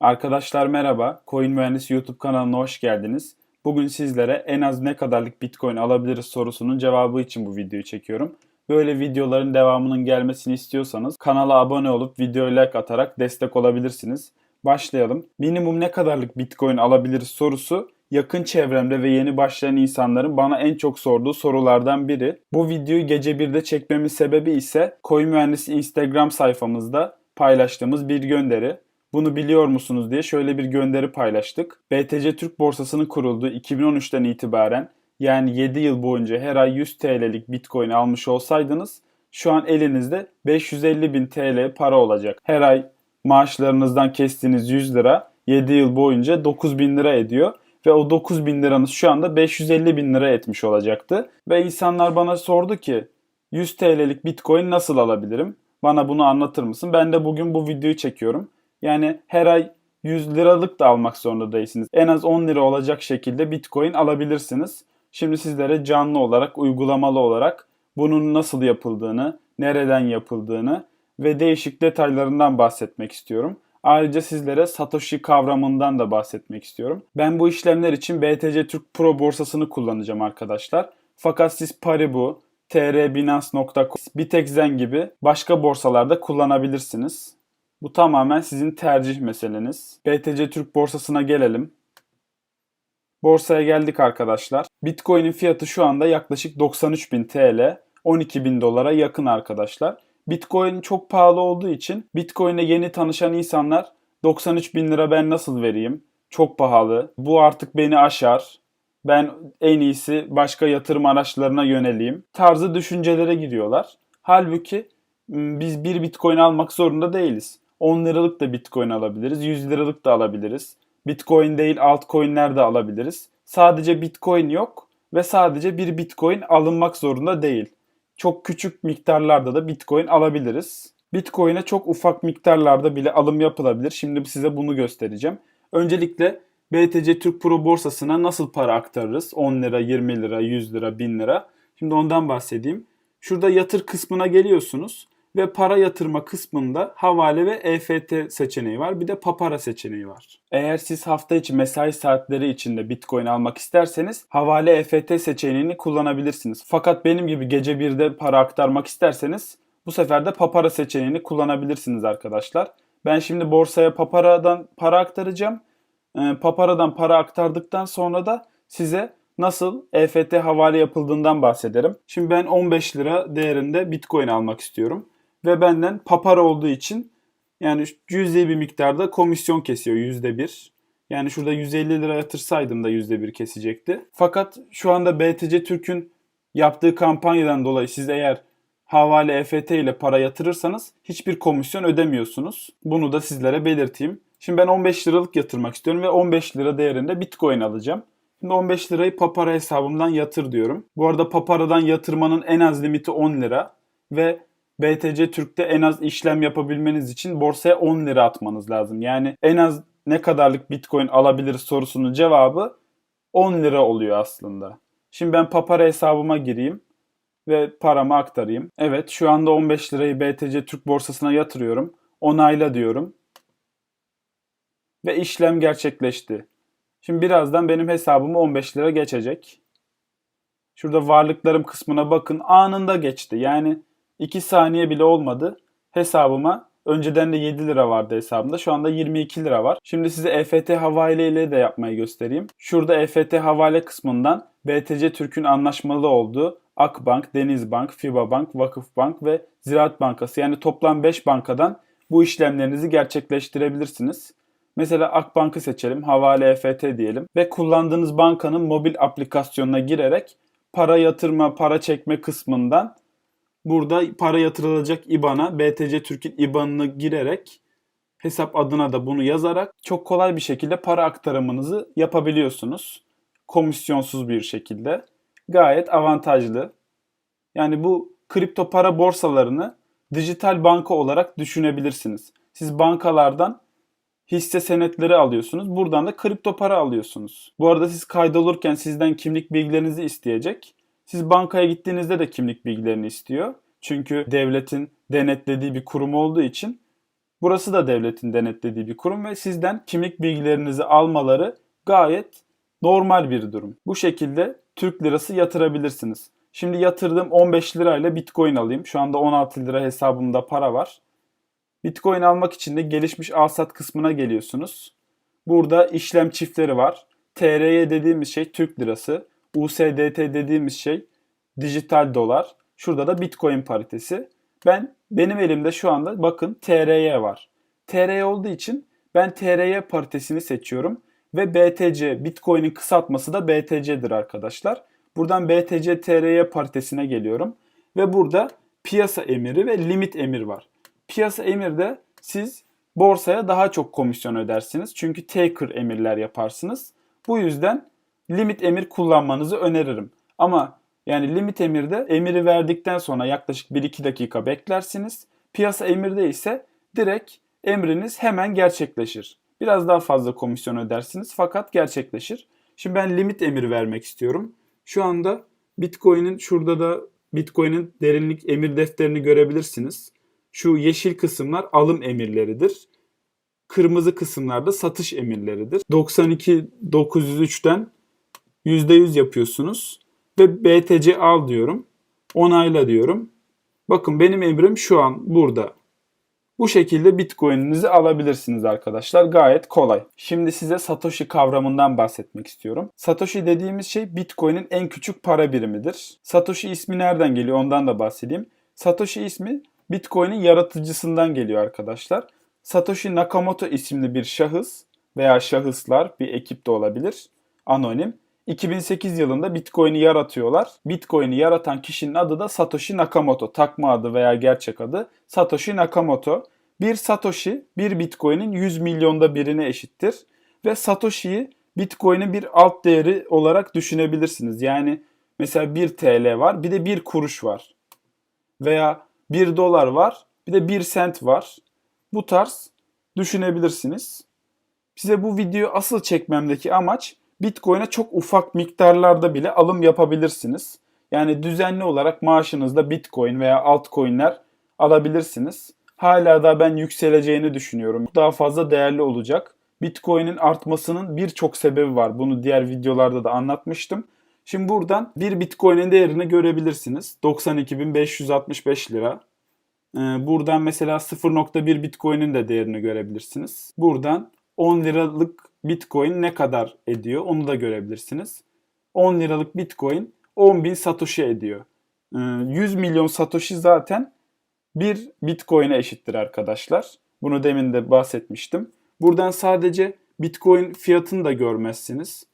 Arkadaşlar merhaba. Coin Mühendisi YouTube kanalına hoş geldiniz. Bugün sizlere en az ne kadarlık Bitcoin alabiliriz sorusunun cevabı için bu videoyu çekiyorum. Böyle videoların devamının gelmesini istiyorsanız kanala abone olup videoya like atarak destek olabilirsiniz. Başlayalım. Minimum ne kadarlık Bitcoin alabiliriz sorusu yakın çevremde ve yeni başlayan insanların bana en çok sorduğu sorulardan biri. Bu videoyu gece 1'de çekmemin sebebi ise Coin Mühendisi Instagram sayfamızda paylaştığımız bir gönderi. Bunu biliyor musunuz diye şöyle bir gönderi paylaştık. BTC Türk borsasının kurulduğu 2013'ten itibaren yani 7 yıl boyunca her ay 100 TL'lik Bitcoin almış olsaydınız şu an elinizde 550 bin TL para olacak. Her ay maaşlarınızdan kestiğiniz 100 lira 7 yıl boyunca 9 bin lira ediyor ve o 9 bin liranız şu anda 550 bin lira etmiş olacaktı. Ve insanlar bana sordu ki 100 TL'lik Bitcoin nasıl alabilirim? Bana bunu anlatır mısın? Ben de bugün bu videoyu çekiyorum. Yani her ay 100 liralık da almak zorunda değilsiniz. En az 10 lira olacak şekilde Bitcoin alabilirsiniz. Şimdi sizlere canlı olarak, uygulamalı olarak bunun nasıl yapıldığını, nereden yapıldığını ve değişik detaylarından bahsetmek istiyorum. Ayrıca sizlere Satoshi kavramından da bahsetmek istiyorum. Ben bu işlemler için BTC Türk Pro borsasını kullanacağım arkadaşlar. Fakat siz Paribu, trbinance.com, Bitexen gibi başka borsalarda kullanabilirsiniz. Bu tamamen sizin tercih meseleniz. BTC Türk borsasına gelelim. Borsaya geldik arkadaşlar. Bitcoin'in fiyatı şu anda yaklaşık 93.000 TL, 12.000 dolara yakın arkadaşlar. Bitcoin çok pahalı olduğu için Bitcoin'e yeni tanışan insanlar 93 bin lira ben nasıl vereyim? Çok pahalı. Bu artık beni aşar. Ben en iyisi başka yatırım araçlarına yöneleyim. Tarzı düşüncelere giriyorlar. Halbuki biz bir bitcoin almak zorunda değiliz. 10 liralık da bitcoin alabiliriz. 100 liralık da alabiliriz. Bitcoin değil altcoin'ler de alabiliriz. Sadece bitcoin yok ve sadece bir bitcoin alınmak zorunda değil çok küçük miktarlarda da Bitcoin alabiliriz. Bitcoin'e çok ufak miktarlarda bile alım yapılabilir. Şimdi size bunu göstereceğim. Öncelikle BTC Türk Pro borsasına nasıl para aktarırız? 10 lira, 20 lira, 100 lira, 1000 lira. Şimdi ondan bahsedeyim. Şurada yatır kısmına geliyorsunuz ve para yatırma kısmında havale ve EFT seçeneği var. Bir de papara seçeneği var. Eğer siz hafta içi mesai saatleri içinde Bitcoin almak isterseniz havale EFT seçeneğini kullanabilirsiniz. Fakat benim gibi gece 1'de para aktarmak isterseniz bu sefer de papara seçeneğini kullanabilirsiniz arkadaşlar. Ben şimdi borsaya paparadan para aktaracağım. Paparadan para aktardıktan sonra da size nasıl EFT havale yapıldığından bahsederim. Şimdi ben 15 lira değerinde Bitcoin almak istiyorum ve benden papara olduğu için yani cüzi bir miktarda komisyon kesiyor yüzde bir. Yani şurada 150 lira yatırsaydım da yüzde bir kesecekti. Fakat şu anda BTC Türk'ün yaptığı kampanyadan dolayı siz eğer havale EFT ile para yatırırsanız hiçbir komisyon ödemiyorsunuz. Bunu da sizlere belirteyim. Şimdi ben 15 liralık yatırmak istiyorum ve 15 lira değerinde Bitcoin alacağım. Şimdi 15 lirayı Papara hesabımdan yatır diyorum. Bu arada Papara'dan yatırmanın en az limiti 10 lira ve BTC Türk'te en az işlem yapabilmeniz için borsaya 10 lira atmanız lazım. Yani en az ne kadarlık Bitcoin alabiliriz sorusunun cevabı 10 lira oluyor aslında. Şimdi ben Papara hesabıma gireyim ve paramı aktarayım. Evet şu anda 15 lirayı BTC Türk borsasına yatırıyorum. Onayla diyorum. Ve işlem gerçekleşti. Şimdi birazdan benim hesabıma 15 lira geçecek. Şurada varlıklarım kısmına bakın anında geçti. Yani 2 saniye bile olmadı. Hesabıma önceden de 7 lira vardı hesabımda. Şu anda 22 lira var. Şimdi size EFT havale ile de yapmayı göstereyim. Şurada EFT havale kısmından BTC Türk'ün anlaşmalı olduğu Akbank, Denizbank, Fibabank, Vakıfbank ve Ziraat Bankası yani toplam 5 bankadan bu işlemlerinizi gerçekleştirebilirsiniz. Mesela Akbank'ı seçelim, havale EFT diyelim ve kullandığınız bankanın mobil aplikasyonuna girerek para yatırma, para çekme kısmından burada para yatırılacak IBAN'a BTC Türk'ün IBAN'ını girerek hesap adına da bunu yazarak çok kolay bir şekilde para aktarımınızı yapabiliyorsunuz. Komisyonsuz bir şekilde. Gayet avantajlı. Yani bu kripto para borsalarını dijital banka olarak düşünebilirsiniz. Siz bankalardan hisse senetleri alıyorsunuz. Buradan da kripto para alıyorsunuz. Bu arada siz kaydolurken sizden kimlik bilgilerinizi isteyecek. Siz bankaya gittiğinizde de kimlik bilgilerini istiyor. Çünkü devletin denetlediği bir kurum olduğu için burası da devletin denetlediği bir kurum ve sizden kimlik bilgilerinizi almaları gayet normal bir durum. Bu şekilde Türk lirası yatırabilirsiniz. Şimdi yatırdığım 15 lirayla Bitcoin alayım. Şu anda 16 lira hesabımda para var. Bitcoin almak için de gelişmiş alsat kısmına geliyorsunuz. Burada işlem çiftleri var. TRY dediğimiz şey Türk lirası. USDT dediğimiz şey dijital dolar. Şurada da Bitcoin paritesi. Ben benim elimde şu anda bakın TRY var. TRY olduğu için ben TRY paritesini seçiyorum ve BTC Bitcoin'in kısaltması da BTC'dir arkadaşlar. Buradan BTC TRY paritesine geliyorum ve burada piyasa emiri ve limit emir var. Piyasa emirde siz borsaya daha çok komisyon ödersiniz. Çünkü taker emirler yaparsınız. Bu yüzden limit emir kullanmanızı öneririm. Ama yani limit emirde emiri verdikten sonra yaklaşık 1-2 dakika beklersiniz. Piyasa emirde ise direkt emriniz hemen gerçekleşir. Biraz daha fazla komisyon ödersiniz fakat gerçekleşir. Şimdi ben limit emir vermek istiyorum. Şu anda Bitcoin'in şurada da Bitcoin'in derinlik emir defterini görebilirsiniz. Şu yeşil kısımlar alım emirleridir. Kırmızı kısımlar da satış emirleridir. 92 903'ten %100 yapıyorsunuz ve BTC al diyorum. Onayla diyorum. Bakın benim emrim şu an burada. Bu şekilde Bitcoin'inizi alabilirsiniz arkadaşlar. Gayet kolay. Şimdi size Satoshi kavramından bahsetmek istiyorum. Satoshi dediğimiz şey Bitcoin'in en küçük para birimidir. Satoshi ismi nereden geliyor ondan da bahsedeyim. Satoshi ismi Bitcoin'in yaratıcısından geliyor arkadaşlar. Satoshi Nakamoto isimli bir şahıs veya şahıslar bir ekip de olabilir. Anonim. 2008 yılında Bitcoin'i yaratıyorlar. Bitcoin'i yaratan kişinin adı da Satoshi Nakamoto. Takma adı veya gerçek adı Satoshi Nakamoto. Bir Satoshi bir Bitcoin'in 100 milyonda birine eşittir. Ve Satoshi'yi Bitcoin'in bir alt değeri olarak düşünebilirsiniz. Yani mesela 1 TL var bir de 1 kuruş var. Veya 1 dolar var bir de 1 sent var. Bu tarz düşünebilirsiniz. Size bu videoyu asıl çekmemdeki amaç Bitcoin'e çok ufak miktarlarda bile alım yapabilirsiniz. Yani düzenli olarak maaşınızda Bitcoin veya altcoin'ler alabilirsiniz. Hala da ben yükseleceğini düşünüyorum. Daha fazla değerli olacak. Bitcoin'in artmasının birçok sebebi var. Bunu diğer videolarda da anlatmıştım. Şimdi buradan bir Bitcoin'in değerini görebilirsiniz. 92.565 lira. Ee, buradan mesela 0.1 Bitcoin'in de değerini görebilirsiniz. Buradan 10 liralık Bitcoin ne kadar ediyor onu da görebilirsiniz. 10 liralık Bitcoin 10.000 Satoshi ediyor. 100 ee, milyon Satoshi zaten bir Bitcoin'e eşittir arkadaşlar. Bunu demin de bahsetmiştim. Buradan sadece Bitcoin fiyatını da görmezsiniz.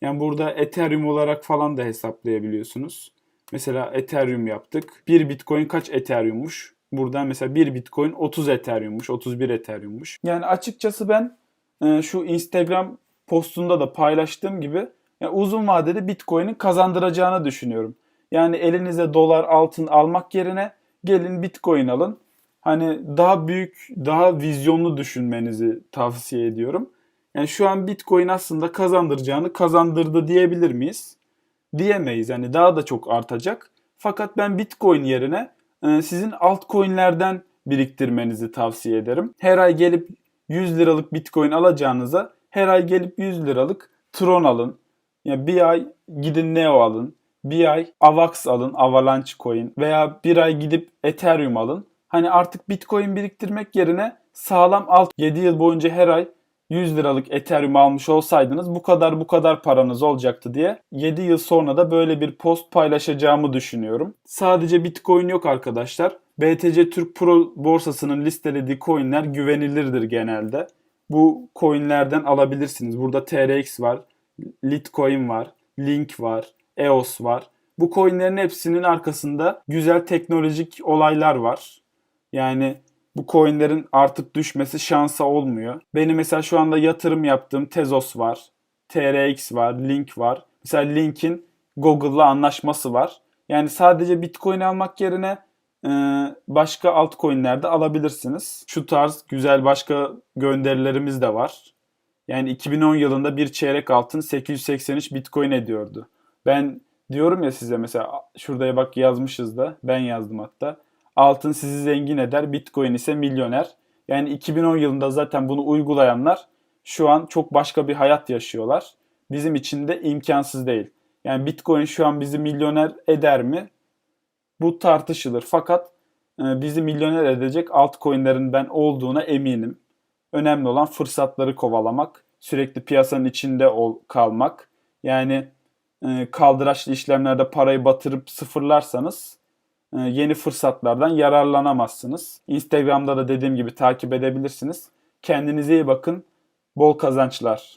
Yani burada Ethereum olarak falan da hesaplayabiliyorsunuz. Mesela Ethereum yaptık. Bir Bitcoin kaç Ethereum'muş? Buradan mesela bir Bitcoin 30 Ethereum'muş, 31 Ethereum'muş. Yani açıkçası ben e, şu Instagram postunda da paylaştığım gibi yani uzun vadede Bitcoin'in kazandıracağını düşünüyorum. Yani elinize dolar, altın almak yerine gelin Bitcoin alın. Hani daha büyük, daha vizyonlu düşünmenizi tavsiye ediyorum. Yani şu an Bitcoin aslında kazandıracağını kazandırdı diyebilir miyiz? Diyemeyiz. Yani daha da çok artacak. Fakat ben Bitcoin yerine e, sizin altcoin'lerden biriktirmenizi tavsiye ederim. Her ay gelip 100 liralık Bitcoin alacağınıza her ay gelip 100 liralık Tron alın. Yani bir ay gidin Neo alın. Bir ay Avax alın, Avalanche Coin veya bir ay gidip Ethereum alın. Hani artık Bitcoin biriktirmek yerine sağlam alt 7 yıl boyunca her ay 100 liralık Ethereum almış olsaydınız bu kadar bu kadar paranız olacaktı diye 7 yıl sonra da böyle bir post paylaşacağımı düşünüyorum. Sadece Bitcoin yok arkadaşlar. BTC Türk Pro borsasının listelediği coinler güvenilirdir genelde. Bu coinlerden alabilirsiniz. Burada TRX var, Litecoin var, Link var, EOS var. Bu coinlerin hepsinin arkasında güzel teknolojik olaylar var. Yani bu coinlerin artıp düşmesi şansa olmuyor. Benim mesela şu anda yatırım yaptığım Tezos var, TRX var, Link var. Mesela Link'in Google'la anlaşması var. Yani sadece Bitcoin almak yerine e, başka altcoin'lerde alabilirsiniz. Şu tarz güzel başka gönderilerimiz de var. Yani 2010 yılında bir çeyrek altın 883 Bitcoin ediyordu. Ben diyorum ya size mesela şuraya bak yazmışız da ben yazdım hatta. Altın sizi zengin eder, Bitcoin ise milyoner. Yani 2010 yılında zaten bunu uygulayanlar şu an çok başka bir hayat yaşıyorlar. Bizim için de imkansız değil. Yani Bitcoin şu an bizi milyoner eder mi? Bu tartışılır. Fakat e, bizi milyoner edecek altcoin'lerin ben olduğuna eminim. Önemli olan fırsatları kovalamak, sürekli piyasanın içinde ol, kalmak. Yani e, kaldıraçlı işlemlerde parayı batırıp sıfırlarsanız yeni fırsatlardan yararlanamazsınız. Instagram'da da dediğim gibi takip edebilirsiniz. Kendinize iyi bakın. Bol kazançlar.